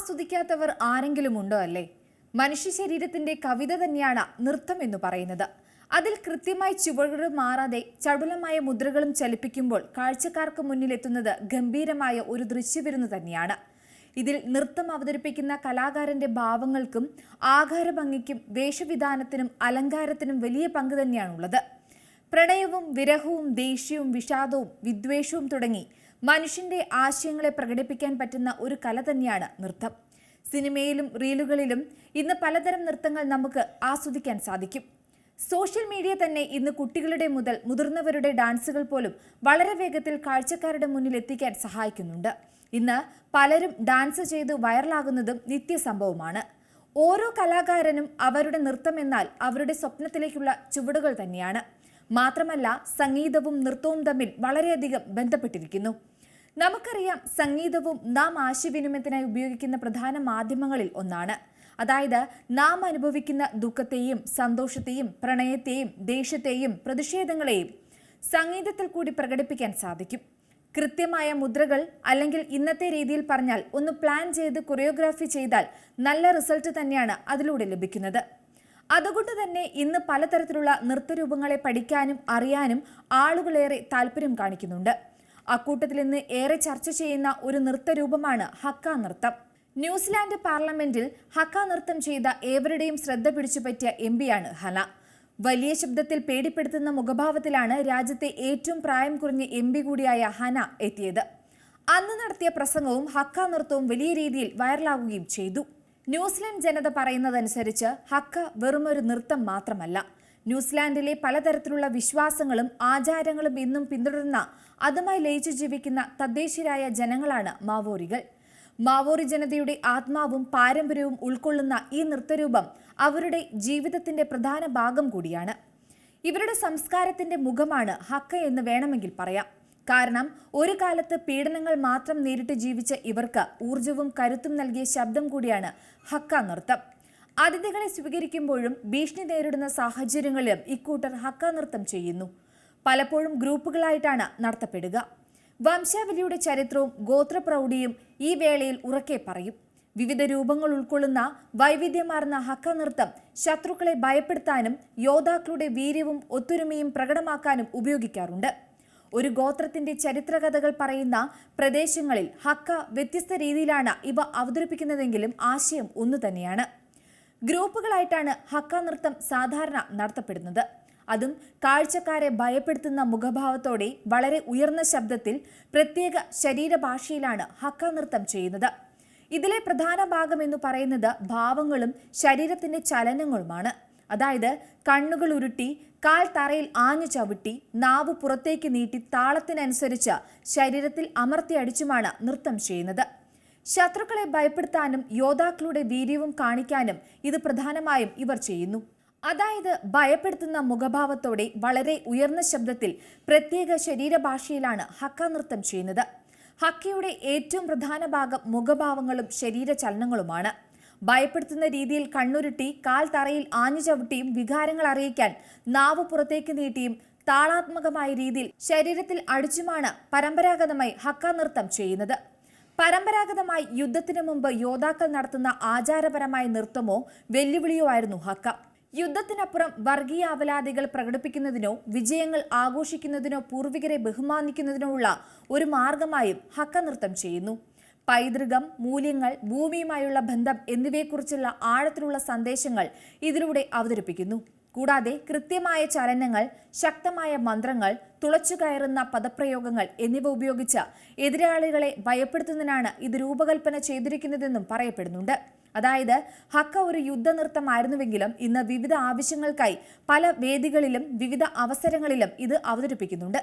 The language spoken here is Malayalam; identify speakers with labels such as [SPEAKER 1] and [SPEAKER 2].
[SPEAKER 1] ആസ്വദിക്കാത്തവർ ആരെങ്കിലും ഉണ്ടോ അല്ലേ? മനുഷ്യ ശരീരത്തിന്റെ കവിത തന്നെയാണ് നൃത്തം എന്ന് പറയുന്നത്. അതിൽ കൃത്യമായി ചുവടുകൾ മാറാതെ ചടുലമായ മുദ്രകളും ചലിപ്പിക്കുമ്പോൾ കാഴ്ചക്കാർക്ക് മുന്നിലെത്തുന്നത് ഗംഭീരമായ ഒരു ദൃശ്യവിരുന്ന് തന്നെയാണ്. ഇതിൽ നൃത്തം അവതരിപ്പിക്കുന്ന കലാകാരന്റെ ഭാവങ്ങൾക്കും ആകാരഭംഗിക്കും വേഷവിധാനത്തിനും അലങ്കാരത്തിനും വലിയ പങ്ക് തന്നെയാണുള്ളത്. പ്രണയവും വിരഹവും ദേഷ്യവും വിഷാദവും വിദ്വേഷവും തുടങ്ങി മനുഷ്യന്റെ ആശയങ്ങളെ പ്രകടിപ്പിക്കാൻ പറ്റുന്ന ഒരു കല തന്നെയാണ് നൃത്തം. സിനിമയിലും റീലുകളിലും ഇന്ന് പലതരം നൃത്തങ്ങൾ നമുക്ക് ആസ്വദിക്കാൻ സാധിക്കും. സോഷ്യൽ മീഡിയ തന്നെ ഇന്ന് കുട്ടികളുടെ മുതൽ മുതിർന്നവരുടെ ഡാൻസുകൾ പോലും വളരെ വേഗത്തിൽ കാഴ്ചക്കാരുടെ മുന്നിൽ എത്തിക്കാൻ സഹായിക്കുന്നുണ്ട്. ഇന്ന് പലരും ഡാൻസ് ചെയ്ത് വൈറലാകുന്നതും നിത്യസംഭവമാണ്. ഓരോ കലാകാരനും അവരുടെ നൃത്തം എന്നാൽ അവരുടെ സ്വപ്നത്തിലേക്കുള്ള ചുവടുകൾ തന്നെയാണ്. മാത്രമല്ല സംഗീതവും നൃത്തവും തമ്മിൽ വളരെയധികം ബന്ധപ്പെട്ടിരിക്കുന്നു. നമുക്കറിയാം സംഗീതവും നാം ആശയവിനിമയത്തിനായി ഉപയോഗിക്കുന്ന പ്രധാന മാധ്യമങ്ങളിൽ ഒന്നാണ്. അതായത് നാം അനുഭവിക്കുന്ന ദുഃഖത്തെയും സന്തോഷത്തെയും പ്രണയത്തെയും ദേഷ്യത്തെയും പ്രതിഷേധങ്ങളെയും സംഗീതത്തിൽ കൂടി പ്രകടിപ്പിക്കാൻ സാധിക്കും. കൃത്യമായ മുദ്രകൾ അല്ലെങ്കിൽ ഇന്നത്തെ രീതിയിൽ പറഞ്ഞാൽ ഒന്ന് പ്ലാൻ ചെയ്ത് കൊറിയോഗ്രാഫി ചെയ്താൽ നല്ല റിസൾട്ട് തന്നെയാണ് അതിലൂടെ ലഭിക്കുന്നത്. അതുകൊണ്ട് തന്നെ ഇന്ന് പലതരത്തിലുള്ള നൃത്തരൂപങ്ങളെ പഠിക്കാനും അറിയാനും ആളുകളേറെ താല്പര്യം കാണിക്കുന്നുണ്ട്. അക്കൂട്ടത്തിൽ ഇന്ന് ഏറെ ചർച്ച ചെയ്യുന്ന ഒരു നൃത്തരൂപമാണ് ഹക്ക നൃത്തം. ന്യൂസിലാൻഡ് പാർലമെന്റിൽ ഹക്ക നൃത്തം ചെയ്ത ഏവരുടെയും ശ്രദ്ധ പിടിച്ചുപറ്റിയ എം പിയാണ് ഹന. വലിയ ശബ്ദത്തിൽ പേടിപ്പെടുത്തുന്ന മുഖഭാവത്തിലാണ് രാജ്യത്തെ ഏറ്റവും പ്രായം കുറഞ്ഞ എം പി കൂടിയായ ഹന എത്തിയത്. അന്ന് നടത്തിയ പ്രസംഗവും ഹക്ക നൃത്തവും വലിയ രീതിയിൽ വൈറലാകുകയും ചെയ്തു. ന്യൂസിലാൻഡ് ജനത പറയുന്നതനുസരിച്ച് ഹക്ക വെറുമൊരു നൃത്തം മാത്രമല്ല. ന്യൂസിലാൻഡിലെ പലതരത്തിലുള്ള വിശ്വാസങ്ങളും ആചാരങ്ങളും ഇന്നും പിന്തുടരുന്ന അതുമായി ലയിച്ചു ജീവിക്കുന്ന തദ്ദേശീയരായ ജനങ്ങളാണ് മാവോറികൾ. മാവോറി ജനതയുടെ ആത്മാവും പാരമ്പര്യവും ഉൾക്കൊള്ളുന്ന ഈ നൃത്തരൂപം അവരുടെ ജീവിതത്തിന്റെ പ്രധാന ഭാഗം കൂടിയാണ്. ഇവരുടെ സംസ്കാരത്തിന്റെ മുഖമാണ് ഹക്ക എന്ന് വേണമെങ്കിൽ പറയാം. കാരണം ഒരു കാലത്ത് പീഡനങ്ങൾ മാത്രം നേരിട്ട് ജീവിച്ച ഇവർക്ക് ഊർജവും കരുത്തും നൽകിയ ശബ്ദം കൂടിയാണ് ഹക്ക നൃത്തം. അതിഥികളെ സ്വീകരിക്കുമ്പോഴും ഭീഷണി നേരിടുന്ന സാഹചര്യങ്ങളിലും ഇക്കൂട്ടർ ഹക്ക നൃത്തം ചെയ്യുന്നു. പലപ്പോഴും ഗ്രൂപ്പുകളായിട്ടാണ് നടത്തപ്പെടുക. വംശാവലിയുടെ ചരിത്രവും ഗോത്രപ്രൗഢിയും ഈ വേളയിൽ ഉറക്കെ പറയും. വിവിധ രൂപങ്ങൾ ഉൾക്കൊള്ളുന്ന വൈവിധ്യമാർന്ന ഹക്ക നൃത്തം ശത്രുക്കളെ ഭയപ്പെടുത്താനും യോദ്ധാക്കളുടെ വീര്യവും ഒത്തൊരുമയും പ്രകടമാക്കാനും ഉപയോഗിക്കാറുണ്ട്. ഒരു ഗോത്രത്തിന്റെ ചരിത്രകഥകൾ പറയുന്ന പ്രദേശങ്ങളിൽ ഹക്ക വ്യത്യസ്ത രീതിയിലാണ് ഇവ അവതരിപ്പിക്കുന്നതെങ്കിലും ആശയം ഒന്നു തന്നെയാണ്. ഗ്രൂപ്പുകളായിട്ടാണ് ഹക്ക നൃത്തം സാധാരണ നടത്തപ്പെടുന്നത്. അതും കാഴ്ചക്കാരെ ഭയപ്പെടുത്തുന്ന മുഖഭാവത്തോടെ വളരെ ഉയർന്ന ശബ്ദത്തിൽ പ്രത്യേക ശരീരഭാഷയിലാണ് ഹക്ക നൃത്തം ചെയ്യുന്നത്. ഇതിലെ പ്രധാന ഭാഗം എന്ന് പറയുന്നത് ഭാവങ്ങളും ശരീരത്തിന്റെ ചലനങ്ങളുമാണ്. അതായത് കണ്ണുകൾ ഉരുട്ടി കാൽ തറയിൽ ആഞ്ഞു ചവിട്ടി നാവ് പുറത്തേക്ക് നീട്ടി താളത്തിനനുസരിച്ച് ശരീരത്തിൽ അമർത്തി അടിച്ചുമാണ് നൃത്തം ചെയ്യുന്നത്. ശത്രുക്കളെ ഭയപ്പെടുത്താനും യോദ്ധാക്കളുടെ വീര്യവും കാണിക്കാനും ഇത് പ്രധാനമായും ഇവർ ചെയ്യുന്നു. അതായത് ഭയപ്പെടുത്തുന്ന മുഖഭാവത്തോടെ വളരെ ഉയർന്ന ശബ്ദത്തിൽ പ്രത്യേക ശരീരഭാഷയിലാണ് ഹക്ക നൃത്തം ചെയ്യുന്നത്. ഹക്കയുടെ ഏറ്റവും പ്രധാന ഭാഗം മുഖഭാവങ്ങളും ശരീരചലനങ്ങളുമാണ്. ഭയപ്പെടുത്തുന്ന രീതിയിൽ കണ്ണുരുട്ടി കാൽ തറയിൽ ആഞ്ഞു ചവിട്ടിയും വികാരങ്ങൾ അറിയിക്കാൻ നാവ് പുറത്തേക്ക് നീട്ടിയും താളാത്മകമായ രീതിയിൽ ശരീരത്തിൽ അടിച്ചുമാണ് പരമ്പരാഗതമായി ഹക്ക നൃത്തം ചെയ്യുന്നത്. പരമ്പരാഗതമായി യുദ്ധത്തിനു മുമ്പ് യോദ്ധാക്കൾ നടത്തുന്ന ആചാരപരമായ നൃത്തമോ വെല്ലുവിളിയോ ആയിരുന്നു ഹക്ക. യുദ്ധത്തിനപ്പുറം വർഗീയ അവലാദികൾ പ്രകടിപ്പിക്കുന്നതിനോ വിജയങ്ങൾ ആഘോഷിക്കുന്നതിനോ പൂർവികരെ ബഹുമാനിക്കുന്നതിനോ ഉള്ള ഒരു മാർഗമായും ഹക്ക നൃത്തം ചെയ്യുന്നു. പൈതൃകം മൂല്യങ്ങൾ ഭൂമിയുമായുള്ള ബന്ധം എന്നിവയെക്കുറിച്ചുള്ള ആഴത്തിലുള്ള സന്ദേശങ്ങൾ ഇതിലൂടെ അവതരിപ്പിക്കുന്നു. കൂടാതെ കൃത്യമായ ചലനങ്ങൾ ശക്തമായ മന്ത്രങ്ങൾ തുളച്ചു കയറുന്ന പദപ്രയോഗങ്ങൾ എന്നിവ ഉപയോഗിച്ച് എതിരാളികളെ ഭയപ്പെടുത്തുന്നതിനാണ് ഇത് രൂപകൽപ്പന ചെയ്തിരിക്കുന്നതെന്നും പറയപ്പെടുന്നുണ്ട്. അതായത് ഹക്ക ഒരു യുദ്ധനൃത്തമായിരുന്നുവെങ്കിലും ഇന്ന് വിവിധ ആവശ്യങ്ങൾക്കായി പല വേദികളിലും വിവിധ അവസരങ്ങളിലും ഇത് അവതരിപ്പിക്കുന്നുണ്ട്.